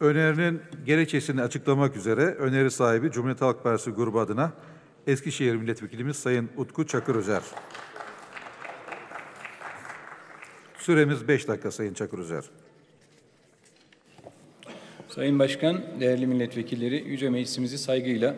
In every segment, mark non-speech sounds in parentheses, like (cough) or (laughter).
Önerinin gerekçesini açıklamak üzere öneri sahibi Cumhuriyet Halk Partisi grubu adına Eskişehir Milletvekilimiz Sayın Utku Çakır Özer. Süremiz 5 dakika Sayın Çakır Özer. Sayın Başkan, değerli milletvekilleri, Yüce Meclisimizi saygıyla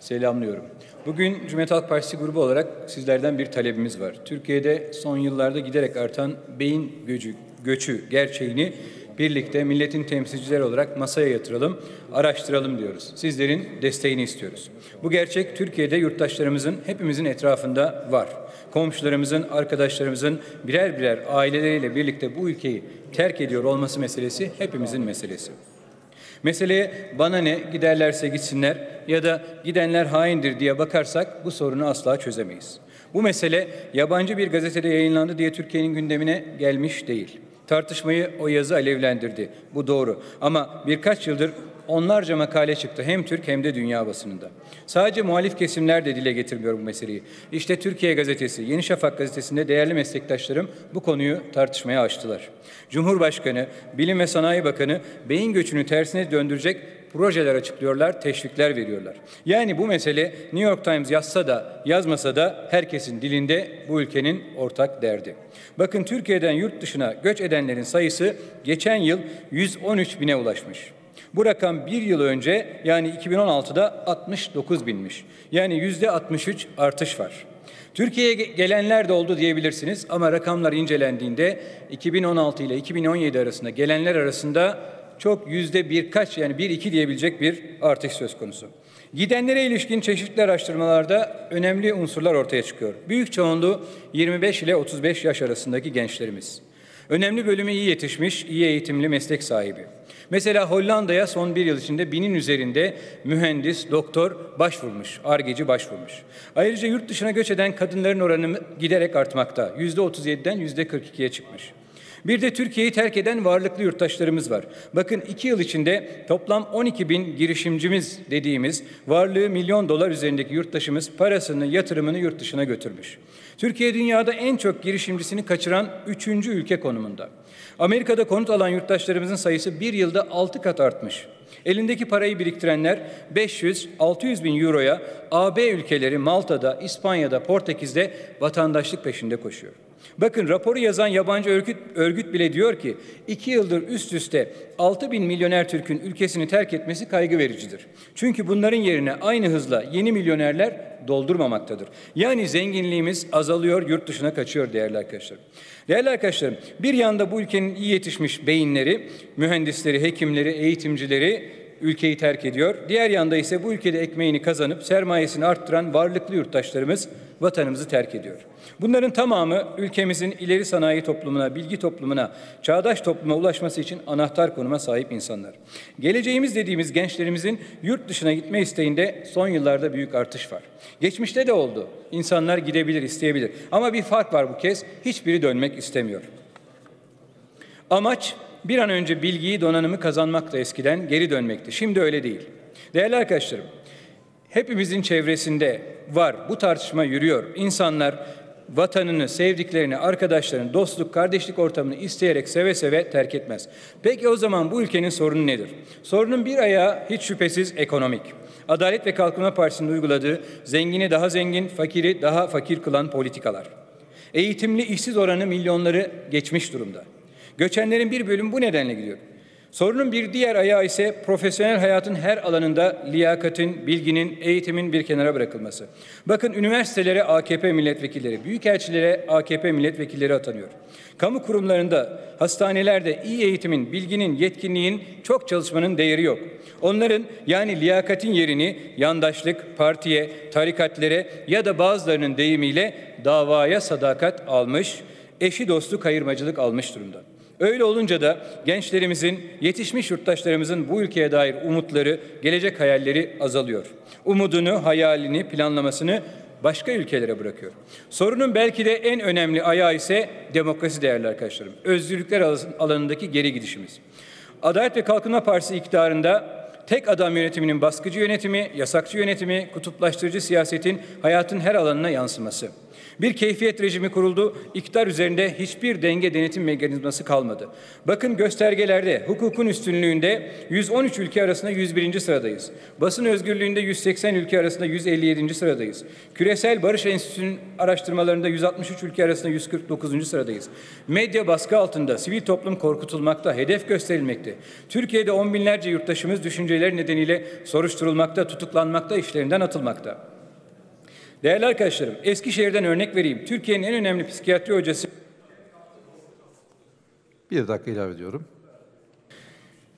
selamlıyorum. Bugün Cumhuriyet Halk Partisi grubu olarak sizlerden bir talebimiz var. Türkiye'de son yıllarda giderek artan beyin göçü, göçü gerçeğini birlikte milletin temsilcileri olarak masaya yatıralım, araştıralım diyoruz. Sizlerin desteğini istiyoruz. Bu gerçek Türkiye'de yurttaşlarımızın hepimizin etrafında var. Komşularımızın, arkadaşlarımızın birer birer aileleriyle birlikte bu ülkeyi terk ediyor olması meselesi hepimizin meselesi. Meseleye bana ne giderlerse gitsinler ya da gidenler haindir diye bakarsak bu sorunu asla çözemeyiz. Bu mesele yabancı bir gazetede yayınlandı diye Türkiye'nin gündemine gelmiş değil. Tartışmayı o yazı alevlendirdi. Bu doğru. Ama birkaç yıldır onlarca makale çıktı hem Türk hem de dünya basınında. Sadece muhalif kesimler de dile getirmiyor bu meseleyi. İşte Türkiye Gazetesi, Yeni Şafak Gazetesi'nde değerli meslektaşlarım bu konuyu tartışmaya açtılar. Cumhurbaşkanı, Bilim ve Sanayi Bakanı beyin göçünü tersine döndürecek projeler açıklıyorlar, teşvikler veriyorlar. Yani bu mesele New York Times yazsa da yazmasa da herkesin dilinde bu ülkenin ortak derdi. Bakın Türkiye'den yurt dışına göç edenlerin sayısı geçen yıl 113 bine ulaşmış. Bu rakam bir yıl önce yani 2016'da 69 binmiş. Yani yüzde 63 artış var. Türkiye'ye gelenler de oldu diyebilirsiniz ama rakamlar incelendiğinde 2016 ile 2017 arasında gelenler arasında çok yüzde birkaç yani bir iki diyebilecek bir artış söz konusu. Gidenlere ilişkin çeşitli araştırmalarda önemli unsurlar ortaya çıkıyor. Büyük çoğunluğu 25 ile 35 yaş arasındaki gençlerimiz. Önemli bölümü iyi yetişmiş, iyi eğitimli meslek sahibi. Mesela Hollanda'ya son bir yıl içinde binin üzerinde mühendis, doktor başvurmuş, argeci başvurmuş. Ayrıca yurt dışına göç eden kadınların oranı giderek artmakta. Yüzde 37'den yüzde 42'ye çıkmış. Bir de Türkiye'yi terk eden varlıklı yurttaşlarımız var. Bakın iki yıl içinde toplam 12 bin girişimcimiz dediğimiz varlığı milyon dolar üzerindeki yurttaşımız parasını, yatırımını yurt dışına götürmüş. Türkiye dünyada en çok girişimcisini kaçıran üçüncü ülke konumunda. Amerika'da konut alan yurttaşlarımızın sayısı bir yılda altı kat artmış. Elindeki parayı biriktirenler 500-600 bin euroya AB ülkeleri Malta'da, İspanya'da, Portekiz'de vatandaşlık peşinde koşuyor. Bakın raporu yazan yabancı örgüt, örgüt bile diyor ki iki yıldır üst üste 6 bin milyoner Türk'ün ülkesini terk etmesi kaygı vericidir. Çünkü bunların yerine aynı hızla yeni milyonerler doldurmamaktadır. Yani zenginliğimiz azalıyor, yurt dışına kaçıyor değerli arkadaşlar. Değerli arkadaşlarım, bir yanda bu ülkenin iyi yetişmiş beyinleri, mühendisleri, hekimleri, eğitimcileri ülkeyi terk ediyor. Diğer yanda ise bu ülkede ekmeğini kazanıp sermayesini arttıran varlıklı yurttaşlarımız vatanımızı terk ediyor. Bunların tamamı ülkemizin ileri sanayi toplumuna, bilgi toplumuna, çağdaş topluma ulaşması için anahtar konuma sahip insanlar. Geleceğimiz dediğimiz gençlerimizin yurt dışına gitme isteğinde son yıllarda büyük artış var. Geçmişte de oldu. İnsanlar gidebilir, isteyebilir. Ama bir fark var bu kez. Hiçbiri dönmek istemiyor. Amaç bir an önce bilgiyi, donanımı kazanmak da eskiden geri dönmekti. Şimdi öyle değil. Değerli arkadaşlarım, hepimizin çevresinde var. Bu tartışma yürüyor. İnsanlar vatanını, sevdiklerini, arkadaşlarını, dostluk, kardeşlik ortamını isteyerek seve seve terk etmez. Peki o zaman bu ülkenin sorunu nedir? Sorunun bir ayağı hiç şüphesiz ekonomik. Adalet ve Kalkınma Partisi'nin uyguladığı zengini daha zengin, fakiri daha fakir kılan politikalar. Eğitimli işsiz oranı milyonları geçmiş durumda. Göçenlerin bir bölümü bu nedenle gidiyor. Sorunun bir diğer ayağı ise profesyonel hayatın her alanında liyakatin, bilginin, eğitimin bir kenara bırakılması. Bakın üniversitelere AKP milletvekilleri, büyükelçilere AKP milletvekilleri atanıyor. Kamu kurumlarında, hastanelerde iyi eğitimin, bilginin, yetkinliğin, çok çalışmanın değeri yok. Onların yani liyakatin yerini yandaşlık, partiye, tarikatlere ya da bazılarının deyimiyle davaya sadakat almış, eşi dostu kayırmacılık almış durumda. Öyle olunca da gençlerimizin, yetişmiş yurttaşlarımızın bu ülkeye dair umutları, gelecek hayalleri azalıyor. Umudunu, hayalini, planlamasını başka ülkelere bırakıyor. Sorunun belki de en önemli ayağı ise demokrasi değerli arkadaşlarım. Özgürlükler alanındaki geri gidişimiz. Adalet ve Kalkınma Partisi iktidarında tek adam yönetiminin baskıcı yönetimi, yasakçı yönetimi, kutuplaştırıcı siyasetin hayatın her alanına yansıması. Bir keyfiyet rejimi kuruldu. İktidar üzerinde hiçbir denge denetim mekanizması kalmadı. Bakın göstergelerde hukukun üstünlüğünde 113 ülke arasında 101. sıradayız. Basın özgürlüğünde 180 ülke arasında 157. sıradayız. Küresel Barış Enstitüsü'nün araştırmalarında 163 ülke arasında 149. sıradayız. Medya baskı altında, sivil toplum korkutulmakta, hedef gösterilmekte. Türkiye'de on binlerce yurttaşımız düşünceleri nedeniyle soruşturulmakta, tutuklanmakta, işlerinden atılmakta. Değerli arkadaşlarım, Eskişehir'den örnek vereyim. Türkiye'nin en önemli psikiyatri hocası Bir dakika ilave ediyorum.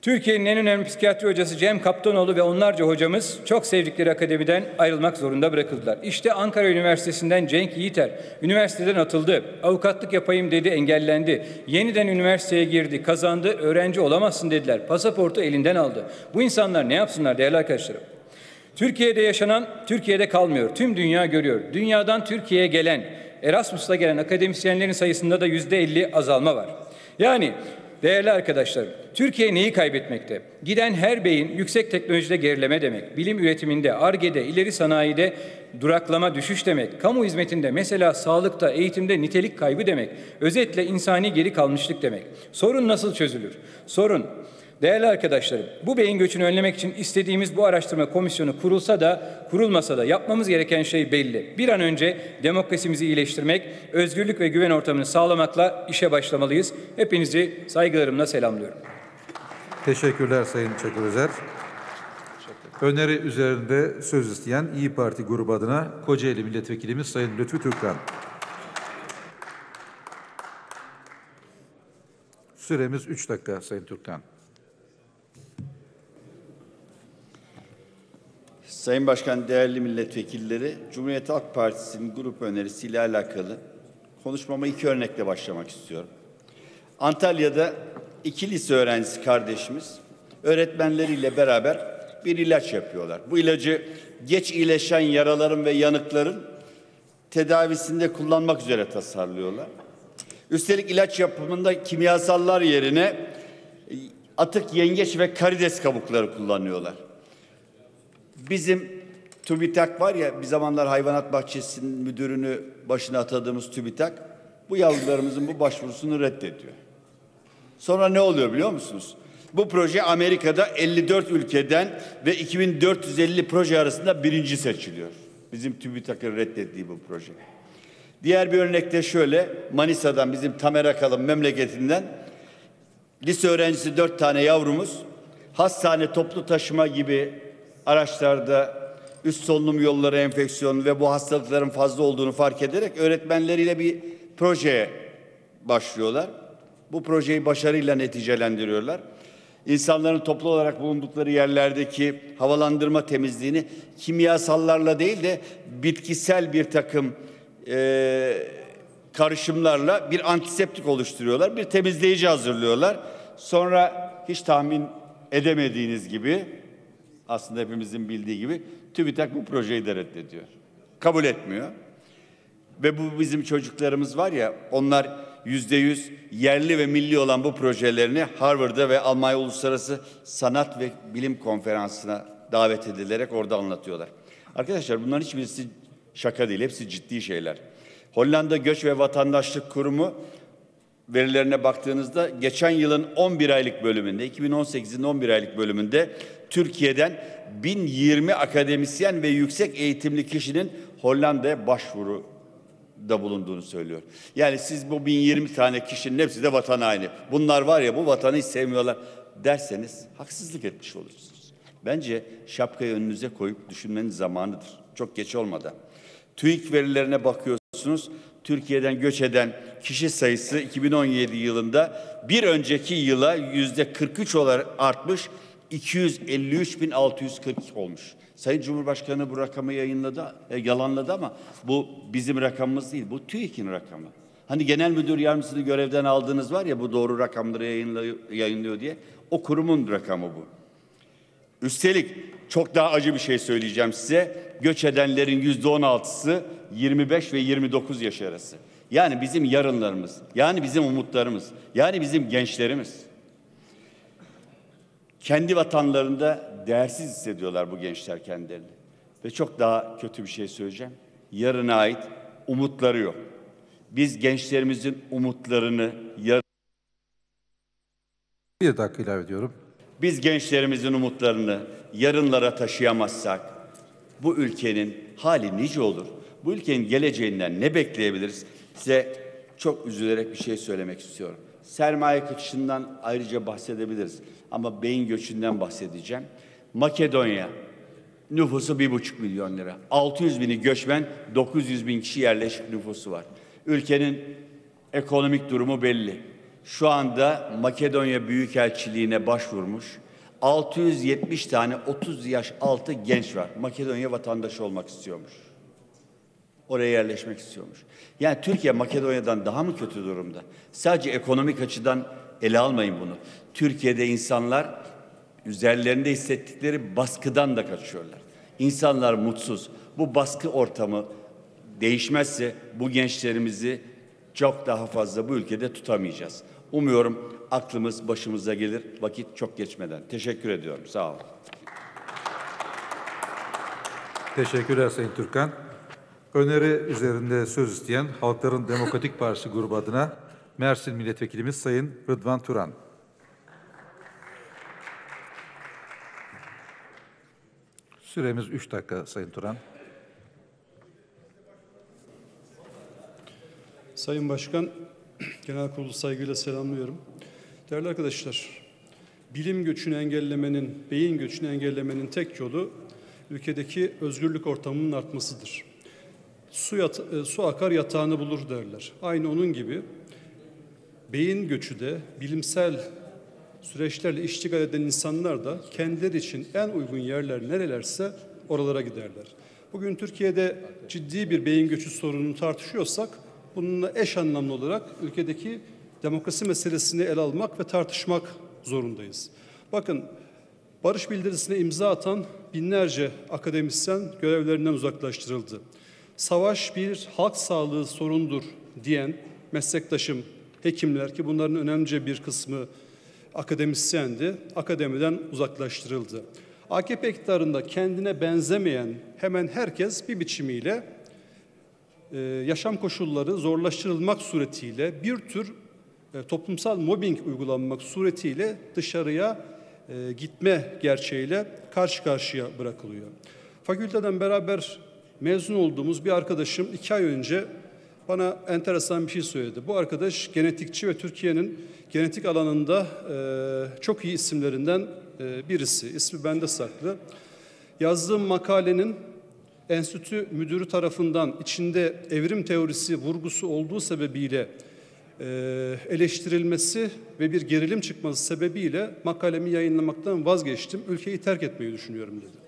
Türkiye'nin en önemli psikiyatri hocası Cem Kaptanoğlu ve onlarca hocamız çok sevdikleri akademiden ayrılmak zorunda bırakıldılar. İşte Ankara Üniversitesi'nden Cenk Yiğiter üniversiteden atıldı. Avukatlık yapayım dedi, engellendi. Yeniden üniversiteye girdi, kazandı, öğrenci olamazsın dediler. Pasaportu elinden aldı. Bu insanlar ne yapsınlar değerli arkadaşlarım? Türkiye'de yaşanan Türkiye'de kalmıyor. Tüm dünya görüyor. Dünyadan Türkiye'ye gelen, Erasmus'ta gelen akademisyenlerin sayısında da yüzde elli azalma var. Yani değerli arkadaşlar, Türkiye neyi kaybetmekte? Giden her beyin yüksek teknolojide gerileme demek. Bilim üretiminde, ARGE'de, ileri sanayide duraklama, düşüş demek. Kamu hizmetinde mesela sağlıkta, eğitimde nitelik kaybı demek. Özetle insani geri kalmışlık demek. Sorun nasıl çözülür? Sorun Değerli arkadaşlarım, bu beyin göçünü önlemek için istediğimiz bu araştırma komisyonu kurulsa da kurulmasa da yapmamız gereken şey belli. Bir an önce demokrasimizi iyileştirmek, özgürlük ve güven ortamını sağlamakla işe başlamalıyız. Hepinizi saygılarımla selamlıyorum. Teşekkürler Sayın Çakır. Öneri üzerinde söz isteyen İyi Parti grubu adına Kocaeli Milletvekilimiz Sayın Lütfü Türkkan. Süremiz 3 dakika Sayın Türkkan. Sayın Başkan, değerli milletvekilleri, Cumhuriyet Halk Partisi'nin grup önerisiyle alakalı konuşmama iki örnekle başlamak istiyorum. Antalya'da iki lise öğrencisi kardeşimiz öğretmenleriyle beraber bir ilaç yapıyorlar. Bu ilacı geç iyileşen yaraların ve yanıkların tedavisinde kullanmak üzere tasarlıyorlar. Üstelik ilaç yapımında kimyasallar yerine atık yengeç ve karides kabukları kullanıyorlar. Bizim TÜBİTAK var ya bir zamanlar hayvanat bahçesinin müdürünü başına atadığımız TÜBİTAK bu yavrularımızın bu başvurusunu reddediyor. Sonra ne oluyor biliyor musunuz? Bu proje Amerika'da 54 ülkeden ve 2450 proje arasında birinci seçiliyor. Bizim TÜBİTAK'ın reddettiği bu proje. Diğer bir örnekte şöyle Manisa'dan bizim Tamer Akalın memleketinden lise öğrencisi dört tane yavrumuz hastane toplu taşıma gibi araçlarda üst solunum yolları enfeksiyonu ve bu hastalıkların fazla olduğunu fark ederek öğretmenleriyle bir projeye başlıyorlar. Bu projeyi başarıyla neticelendiriyorlar. İnsanların toplu olarak bulundukları yerlerdeki havalandırma temizliğini kimyasallarla değil de bitkisel bir takım e, karışımlarla bir antiseptik oluşturuyorlar. Bir temizleyici hazırlıyorlar. Sonra hiç tahmin edemediğiniz gibi aslında hepimizin bildiği gibi TÜBİTAK bu projeyi de reddediyor. Kabul etmiyor. Ve bu bizim çocuklarımız var ya onlar yüzde yüz yerli ve milli olan bu projelerini Harvard'da ve Almanya Uluslararası Sanat ve Bilim Konferansı'na davet edilerek orada anlatıyorlar. Arkadaşlar bunların hiçbirisi şaka değil, hepsi ciddi şeyler. Hollanda Göç ve Vatandaşlık Kurumu verilerine baktığınızda geçen yılın 11 aylık bölümünde, 2018'in 11 aylık bölümünde Türkiye'den 1020 akademisyen ve yüksek eğitimli kişinin Hollanda'ya başvuru da bulunduğunu söylüyor. Yani siz bu 1020 tane kişinin hepsi de vatan haini. Bunlar var ya bu vatanı hiç sevmiyorlar derseniz haksızlık etmiş olursunuz. Bence şapkayı önünüze koyup düşünmenin zamanıdır. Çok geç olmadan. TÜİK verilerine bakıyorsunuz. Türkiye'den göç eden kişi sayısı 2017 yılında bir önceki yıla yüzde 43 olarak artmış 253.640 olmuş. Sayın Cumhurbaşkanı bu rakamı yayınladı, e, yalanladı ama bu bizim rakamımız değil, bu TÜİK'in rakamı. Hani genel müdür yardımcısını görevden aldığınız var ya bu doğru rakamları yayınlıyor, yayınlıyor diye. O kurumun rakamı bu. Üstelik çok daha acı bir şey söyleyeceğim size. Göç edenlerin yüzde on altısı 25 ve 29 yaş arası. Yani bizim yarınlarımız, yani bizim umutlarımız, yani bizim gençlerimiz. Kendi vatanlarında değersiz hissediyorlar bu gençler kendilerini. Ve çok daha kötü bir şey söyleyeceğim. Yarına ait umutları yok. Biz gençlerimizin umutlarını yarın Bir dakika ilave ediyorum. Biz gençlerimizin umutlarını yarınlara taşıyamazsak bu ülkenin hali nice olur? Bu ülkenin geleceğinden ne bekleyebiliriz? Size çok üzülerek bir şey söylemek istiyorum. Sermaye kaçışından ayrıca bahsedebiliriz. Ama beyin göçünden bahsedeceğim. Makedonya nüfusu bir buçuk milyon lira. 600 bini göçmen, 900 bin kişi yerleşik nüfusu var. Ülkenin ekonomik durumu belli. Şu anda Makedonya Büyükelçiliğine başvurmuş. 670 tane 30 yaş altı genç var. Makedonya vatandaşı olmak istiyormuş. Oraya yerleşmek istiyormuş. Yani Türkiye Makedonya'dan daha mı kötü durumda? Sadece ekonomik açıdan ele almayın bunu. Türkiye'de insanlar üzerlerinde hissettikleri baskıdan da kaçıyorlar. İnsanlar mutsuz. Bu baskı ortamı değişmezse bu gençlerimizi çok daha fazla bu ülkede tutamayacağız. Umuyorum aklımız başımıza gelir vakit çok geçmeden. Teşekkür ediyorum. Sağ olun. Teşekkürler Sayın Türkan. Öneri üzerinde söz isteyen Halkların Demokratik Partisi grubu adına Mersin Milletvekilimiz Sayın Rıdvan Turan. Süremiz 3 dakika Sayın Turan. Sayın Başkan, Genel Kurulu saygıyla selamlıyorum. Değerli arkadaşlar, bilim göçünü engellemenin, beyin göçünü engellemenin tek yolu ülkedeki özgürlük ortamının artmasıdır. Su, yat- e, su akar yatağını bulur derler. Aynı onun gibi beyin göçü de bilimsel süreçlerle iştigal eden insanlar da kendileri için en uygun yerler nerelerse oralara giderler. Bugün Türkiye'de ciddi bir beyin göçü sorununu tartışıyorsak bununla eş anlamlı olarak ülkedeki demokrasi meselesini ele almak ve tartışmak zorundayız. Bakın barış bildirisine imza atan binlerce akademisyen görevlerinden uzaklaştırıldı. Savaş bir halk sağlığı sorundur diyen meslektaşım hekimler ki bunların önemli bir kısmı akademisyendi, akademiden uzaklaştırıldı. AKP iktidarında kendine benzemeyen hemen herkes bir biçimiyle e, yaşam koşulları zorlaştırılmak suretiyle bir tür e, toplumsal mobbing uygulanmak suretiyle dışarıya e, gitme gerçeğiyle karşı karşıya bırakılıyor. Fakülteden beraber mezun olduğumuz bir arkadaşım iki ay önce bana enteresan bir şey söyledi. Bu arkadaş genetikçi ve Türkiye'nin genetik alanında e, çok iyi isimlerinden e, birisi. İsmi bende saklı. Yazdığım makalenin enstitü müdürü tarafından içinde evrim teorisi vurgusu olduğu sebebiyle e, eleştirilmesi ve bir gerilim çıkması sebebiyle makalemi yayınlamaktan vazgeçtim. Ülkeyi terk etmeyi düşünüyorum dedi.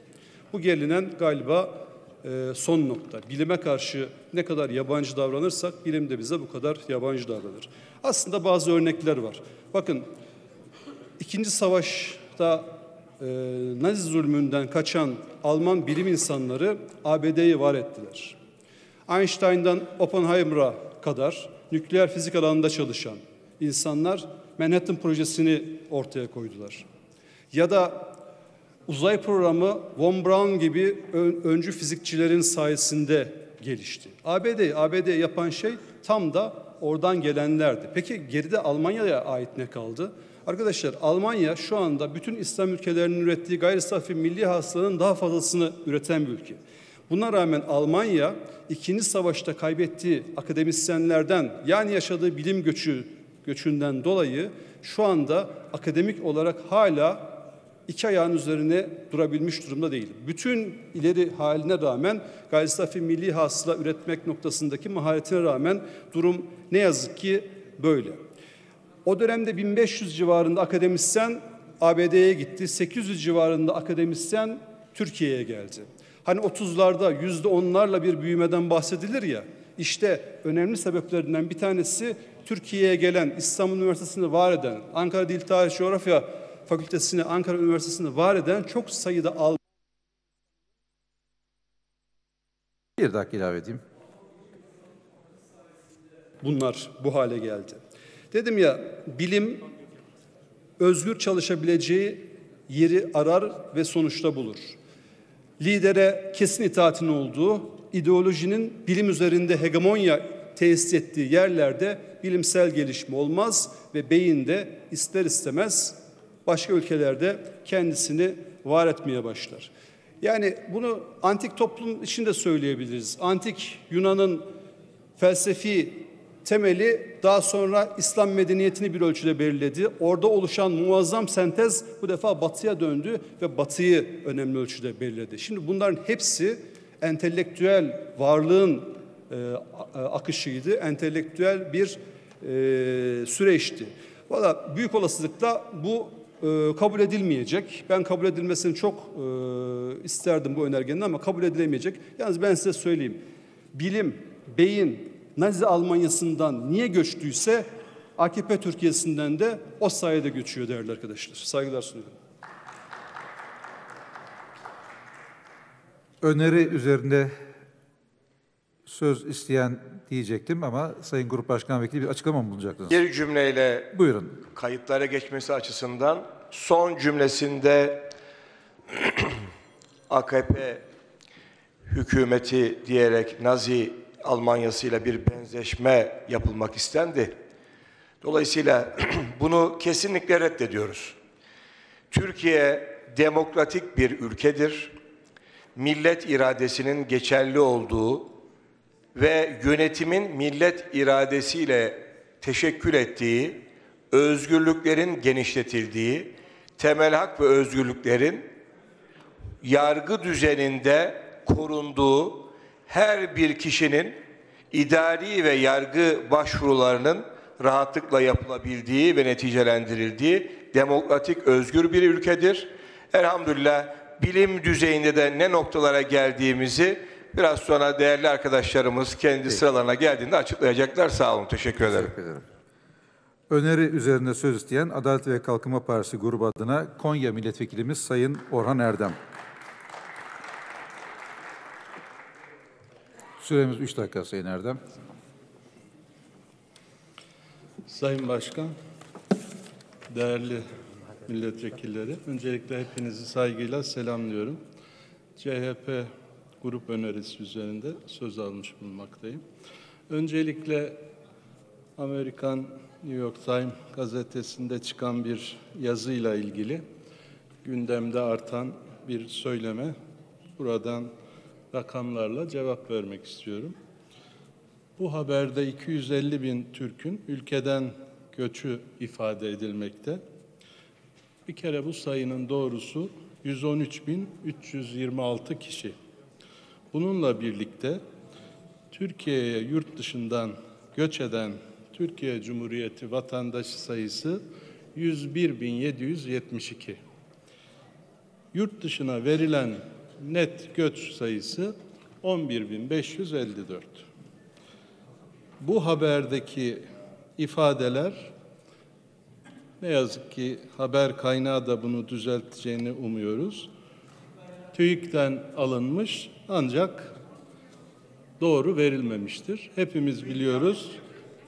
Bu gelinen galiba e, son nokta. Bilime karşı ne kadar yabancı davranırsak bilim de bize bu kadar yabancı davranır. Aslında bazı örnekler var. Bakın İkinci Savaş'ta e, Nazi zulmünden kaçan Alman bilim insanları ABD'yi var ettiler. Einstein'dan Oppenheimer'a kadar nükleer fizik alanında çalışan insanlar Manhattan projesini ortaya koydular. Ya da uzay programı Von Braun gibi ön- öncü fizikçilerin sayesinde gelişti. ABD, ABD yapan şey tam da oradan gelenlerdi. Peki geride Almanya'ya ait ne kaldı? Arkadaşlar Almanya şu anda bütün İslam ülkelerinin ürettiği gayri safi milli hasılanın daha fazlasını üreten bir ülke. Buna rağmen Almanya ikinci savaşta kaybettiği akademisyenlerden yani yaşadığı bilim göçü göçünden dolayı şu anda akademik olarak hala iki ayağın üzerine durabilmiş durumda değil. Bütün ileri haline rağmen gayri safi milli hasıla üretmek noktasındaki maharetine rağmen durum ne yazık ki böyle. O dönemde 1500 civarında akademisyen ABD'ye gitti. 800 civarında akademisyen Türkiye'ye geldi. Hani 30'larda yüzde onlarla bir büyümeden bahsedilir ya. İşte önemli sebeplerinden bir tanesi Türkiye'ye gelen, İstanbul Üniversitesi'ni var eden, Ankara Dil Tarih Coğrafya Fakültesini, Ankara Üniversitesi'ni var eden çok sayıda Alman Bir dakika ilave edeyim. bunlar bu hale geldi. Dedim ya bilim özgür çalışabileceği yeri arar ve sonuçta bulur. Lidere kesin itaatin olduğu, ideolojinin bilim üzerinde hegemonya tesis ettiği yerlerde bilimsel gelişme olmaz ve beyin de ister istemez başka ülkelerde kendisini var etmeye başlar. Yani bunu antik toplum için de söyleyebiliriz. Antik Yunan'ın felsefi temeli daha sonra İslam medeniyetini bir ölçüde belirledi. Orada oluşan muazzam sentez bu defa batıya döndü ve batıyı önemli ölçüde belirledi. Şimdi bunların hepsi entelektüel varlığın e, akışıydı. Entelektüel bir e, süreçti. Valla büyük olasılıkla bu kabul edilmeyecek. Ben kabul edilmesini çok e, isterdim bu önergenin ama kabul edilemeyecek. Yalnız ben size söyleyeyim. Bilim, beyin Nazi Almanyası'ndan niye göçtüyse AKP Türkiye'sinden de o sayede göçüyor değerli arkadaşlar. Saygılar sunuyorum. Öneri üzerinde söz isteyen diyecektim ama Sayın Grup Başkan Vekili bir açıklama mı bulunacaktınız? Bir cümleyle Buyurun. kayıtlara geçmesi açısından son cümlesinde (clears throat) AKP hükümeti diyerek Nazi Almanyası ile bir benzeşme yapılmak istendi. Dolayısıyla (clears throat) bunu kesinlikle reddediyoruz. Türkiye demokratik bir ülkedir. Millet iradesinin geçerli olduğu ve yönetimin millet iradesiyle teşekkül ettiği, özgürlüklerin genişletildiği, temel hak ve özgürlüklerin yargı düzeninde korunduğu her bir kişinin idari ve yargı başvurularının rahatlıkla yapılabildiği ve neticelendirildiği demokratik özgür bir ülkedir. Elhamdülillah bilim düzeyinde de ne noktalara geldiğimizi biraz sonra değerli arkadaşlarımız kendi sıralarına geldiğinde açıklayacaklar. Sağ olun. Teşekkür ederim. Teşekkür ederim. Öneri üzerinde söz isteyen Adalet ve Kalkınma Partisi grubu adına Konya Milletvekilimiz Sayın Orhan Erdem. Süremiz 3 dakika Sayın Erdem. Sayın Başkan, değerli milletvekilleri, öncelikle hepinizi saygıyla selamlıyorum. CHP grup önerisi üzerinde söz almış bulunmaktayım. Öncelikle Amerikan New York Times gazetesinde çıkan bir yazıyla ilgili gündemde artan bir söyleme buradan rakamlarla cevap vermek istiyorum. Bu haberde 250 bin Türk'ün ülkeden göçü ifade edilmekte. Bir kere bu sayının doğrusu 113.326 kişi. Bununla birlikte Türkiye'ye yurt dışından göç eden Türkiye Cumhuriyeti vatandaşı sayısı 101.772. Yurt dışına verilen net göç sayısı 11.554. Bu haberdeki ifadeler ne yazık ki haber kaynağı da bunu düzelteceğini umuyoruz. TÜİK'ten alınmış ancak doğru verilmemiştir. Hepimiz biliyoruz.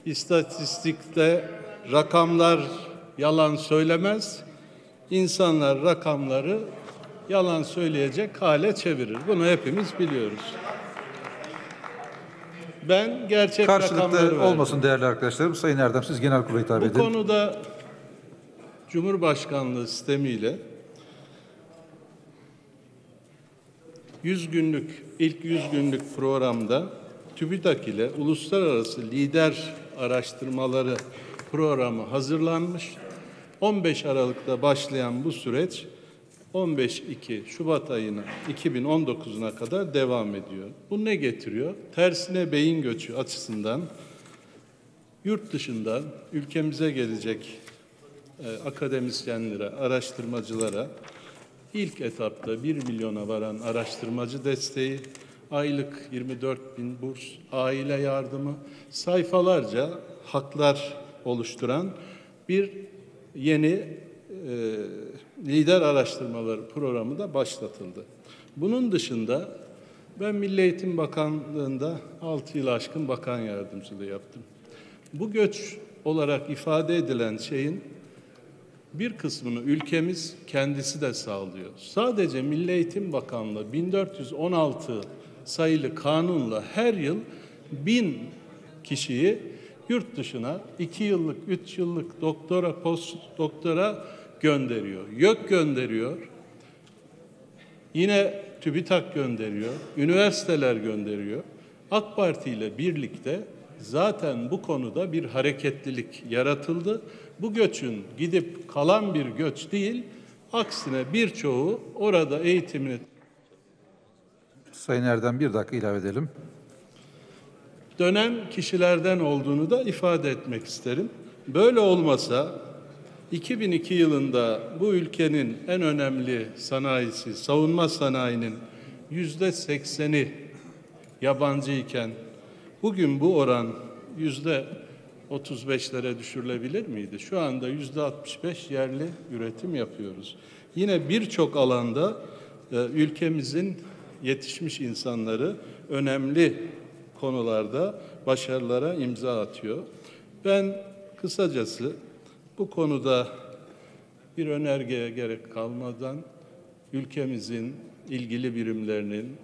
İstatistikte rakamlar yalan söylemez. İnsanlar rakamları yalan söyleyecek hale çevirir. Bunu hepimiz biliyoruz. Ben gerçek rakamları Karşılıklı verdim. olmasın değerli arkadaşlarım. Sayın Erdem siz genel kurula hitap Bu edin. konuda Cumhurbaşkanlığı sistemiyle 100 günlük, ilk 100 günlük programda TÜBİTAK ile Uluslararası Lider Araştırmaları programı hazırlanmış. 15 Aralık'ta başlayan bu süreç 15-2 Şubat ayına 2019'una kadar devam ediyor. Bu ne getiriyor? Tersine beyin göçü açısından yurt dışından ülkemize gelecek e, akademisyenlere, araştırmacılara ilk etapta 1 milyona varan araştırmacı desteği, aylık 24 bin burs, aile yardımı, sayfalarca haklar oluşturan bir yeni e, lider araştırmaları programı da başlatıldı. Bunun dışında ben Milli Eğitim Bakanlığı'nda 6 yıl aşkın bakan yardımcılığı yaptım. Bu göç olarak ifade edilen şeyin bir kısmını ülkemiz kendisi de sağlıyor. Sadece Milli Eğitim Bakanlığı 1416 sayılı kanunla her yıl bin kişiyi yurt dışına iki yıllık, üç yıllık doktora, post doktora gönderiyor. YÖK gönderiyor. Yine TÜBİTAK gönderiyor, üniversiteler gönderiyor. AK Parti ile birlikte zaten bu konuda bir hareketlilik yaratıldı. Bu göçün gidip kalan bir göç değil, aksine birçoğu orada eğitimini Sayın Erdem bir dakika ilave edelim. dönen kişilerden olduğunu da ifade etmek isterim. Böyle olmasa 2002 yılında bu ülkenin en önemli sanayisi, savunma sanayinin yüzde sekseni yabancı iken bugün bu oran yüzde 35'lere düşürülebilir miydi? Şu anda yüzde 65 yerli üretim yapıyoruz. Yine birçok alanda e, ülkemizin yetişmiş insanları önemli konularda başarılara imza atıyor. Ben kısacası bu konuda bir önergeye gerek kalmadan ülkemizin ilgili birimlerinin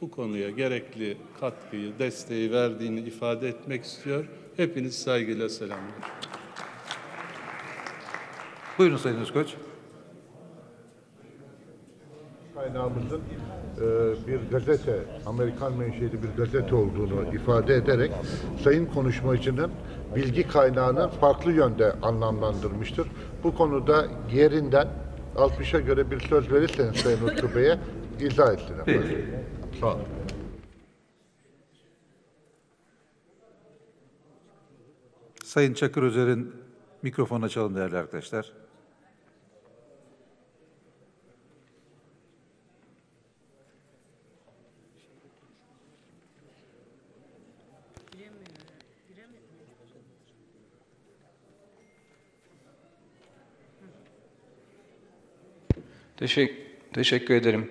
bu konuya gerekli katkıyı, desteği verdiğini ifade etmek istiyor. Hepiniz saygıyla selamlıyorum. Buyurun Sayın Özkoç. kaynağımızın bir gazete, Amerikan menşeli bir gazete olduğunu ifade ederek sayın konuşmacının bilgi kaynağını farklı yönde anlamlandırmıştır. Bu konuda yerinden 60'a göre bir söz verirseniz Sayın Utku Bey'e izah etsin efendim. Sağ olun. Sayın Çakır Özer'in mikrofonu açalım değerli arkadaşlar. Teşekkür, teşekkür ederim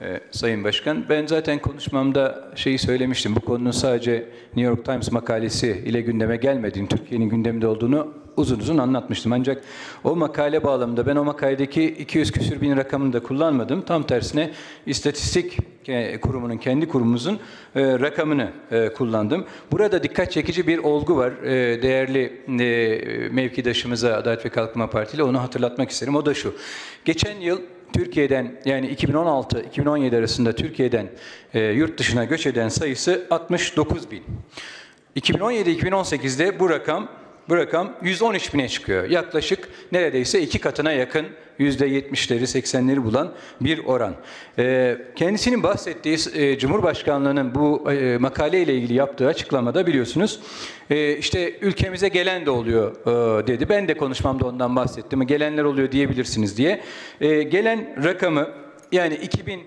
e, Sayın Başkan. Ben zaten konuşmamda şeyi söylemiştim. Bu konunun sadece New York Times makalesi ile gündeme gelmediğini, Türkiye'nin gündeminde olduğunu uzun uzun anlatmıştım. Ancak o makale bağlamında ben o makaledeki 200 küsür bin rakamını da kullanmadım. Tam tersine istatistik e, kurumunun, kendi kurumumuzun e, rakamını e, kullandım. Burada dikkat çekici bir olgu var. E, değerli e, mevkidaşımıza Adalet ve Kalkınma Partili onu hatırlatmak isterim. O da şu. Geçen yıl Türkiye'den yani 2016-2017 arasında Türkiye'den e, yurt dışına göç eden sayısı 69 bin. 2017-2018'de bu rakam bu rakam 113 bine çıkıyor. Yaklaşık neredeyse iki katına yakın %70'leri 80'leri bulan bir oran. Ee, kendisinin bahsettiği e, Cumhurbaşkanlığı'nın bu e, makale ile ilgili yaptığı açıklamada biliyorsunuz e, işte ülkemize gelen de oluyor dedi. Ben de konuşmamda ondan bahsettim. Gelenler oluyor diyebilirsiniz diye. Gelen rakamı yani 2000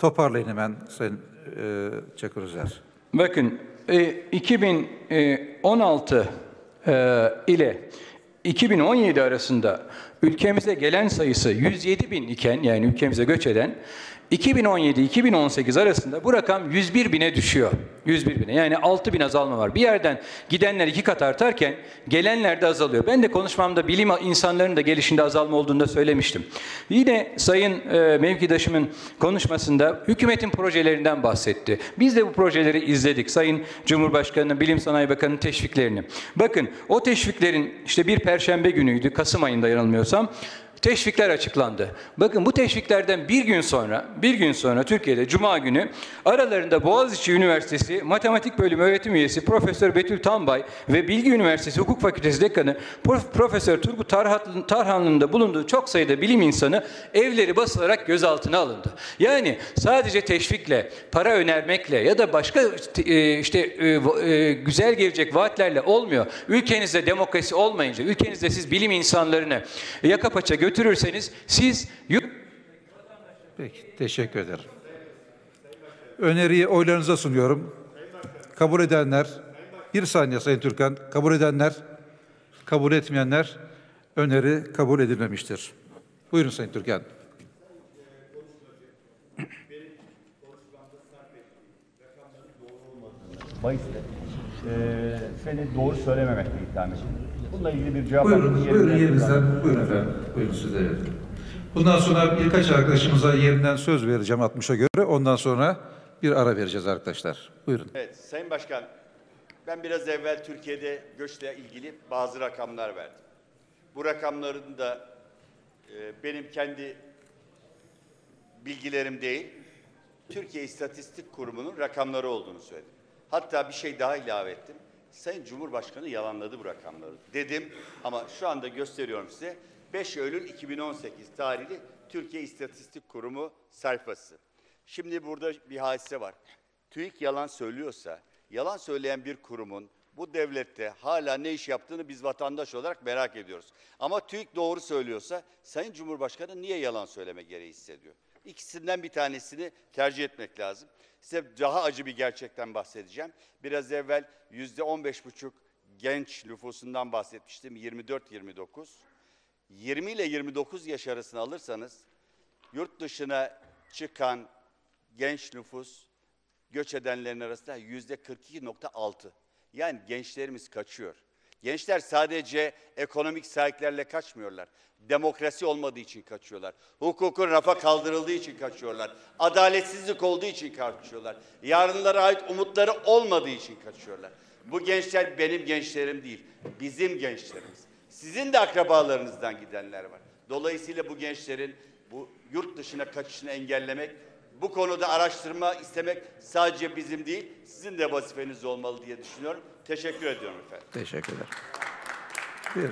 Toparlayın hemen Sayın e, Çakır Özer. Bakın 2016 e, ile 2017 arasında ülkemize gelen sayısı 107 bin iken yani ülkemize göç eden 2017-2018 arasında bu rakam 101 bine düşüyor. 101 bine yani 6 bin azalma var. Bir yerden gidenler iki kat artarken gelenler de azalıyor. Ben de konuşmamda bilim insanlarının da gelişinde azalma olduğunu söylemiştim. Yine Sayın e, mevkidaşımın konuşmasında hükümetin projelerinden bahsetti. Biz de bu projeleri izledik. Sayın Cumhurbaşkanı'nın, Bilim Sanayi Bakanı'nın teşviklerini. Bakın o teşviklerin işte bir perşembe günüydü, Kasım ayında yanılmıyorsam teşvikler açıklandı. Bakın bu teşviklerden bir gün sonra, bir gün sonra Türkiye'de Cuma günü aralarında Boğaziçi Üniversitesi Matematik Bölümü öğretim üyesi Profesör Betül Tambay ve Bilgi Üniversitesi Hukuk Fakültesi Dekanı Prof- Profesör Turgut Tarhan- Tarhanlı'nın da bulunduğu çok sayıda bilim insanı evleri basılarak gözaltına alındı. Yani sadece teşvikle, para önermekle ya da başka e, işte e, e, güzel gelecek vaatlerle olmuyor. Ülkenizde demokrasi olmayınca, ülkenizde siz bilim insanlarını yaka paça götürürseniz siz Peki, teşekkür ederim. Öneriyi oylarınıza sunuyorum. Kabul edenler, bir saniye Sayın Türkan, kabul edenler, kabul etmeyenler, öneri kabul edilmemiştir. Buyurun Sayın Türkan. Bayiste eee seni doğru söylememekle itham ettim. Bununla ilgili bir cevap Buyurun, buyurun yerinizden. Buyurun efendim. Buyurun size. Bundan sonra birkaç arkadaşımıza yerinden söz vereceğim 60'a göre. Ondan sonra bir ara vereceğiz arkadaşlar. Buyurun. Evet, Sayın Başkan, ben biraz evvel Türkiye'de göçle ilgili bazı rakamlar verdim. Bu rakamların da e, benim kendi bilgilerim değil, Türkiye İstatistik Kurumu'nun rakamları olduğunu söyledim. Hatta bir şey daha ilave ettim. Sayın Cumhurbaşkanı yalanladı bu rakamları dedim ama şu anda gösteriyorum size 5 Eylül 2018 tarihli Türkiye İstatistik Kurumu sayfası. Şimdi burada bir hadise var. TÜİK yalan söylüyorsa, yalan söyleyen bir kurumun bu devlette hala ne iş yaptığını biz vatandaş olarak merak ediyoruz. Ama TÜİK doğru söylüyorsa Sayın Cumhurbaşkanı niye yalan söyleme gereği hissediyor? İkisinden bir tanesini tercih etmek lazım. Size daha acı bir gerçekten bahsedeceğim. Biraz evvel yüzde on beş buçuk genç nüfusundan bahsetmiştim. 24-29. 20 ile 29 yaş arasını alırsanız yurt dışına çıkan genç nüfus göç edenlerin arasında yüzde 42.6. Yani gençlerimiz kaçıyor. Gençler sadece ekonomik sahiplerle kaçmıyorlar. Demokrasi olmadığı için kaçıyorlar. Hukukun rafa kaldırıldığı için kaçıyorlar. Adaletsizlik olduğu için kaçıyorlar. Yarınlara ait umutları olmadığı için kaçıyorlar. Bu gençler benim gençlerim değil, bizim gençlerimiz. Sizin de akrabalarınızdan gidenler var. Dolayısıyla bu gençlerin bu yurt dışına kaçışını engellemek, bu konuda araştırma istemek sadece bizim değil, sizin de vazifeniz olmalı diye düşünüyorum. Teşekkür ediyorum efendim. Teşekkürler. Bir.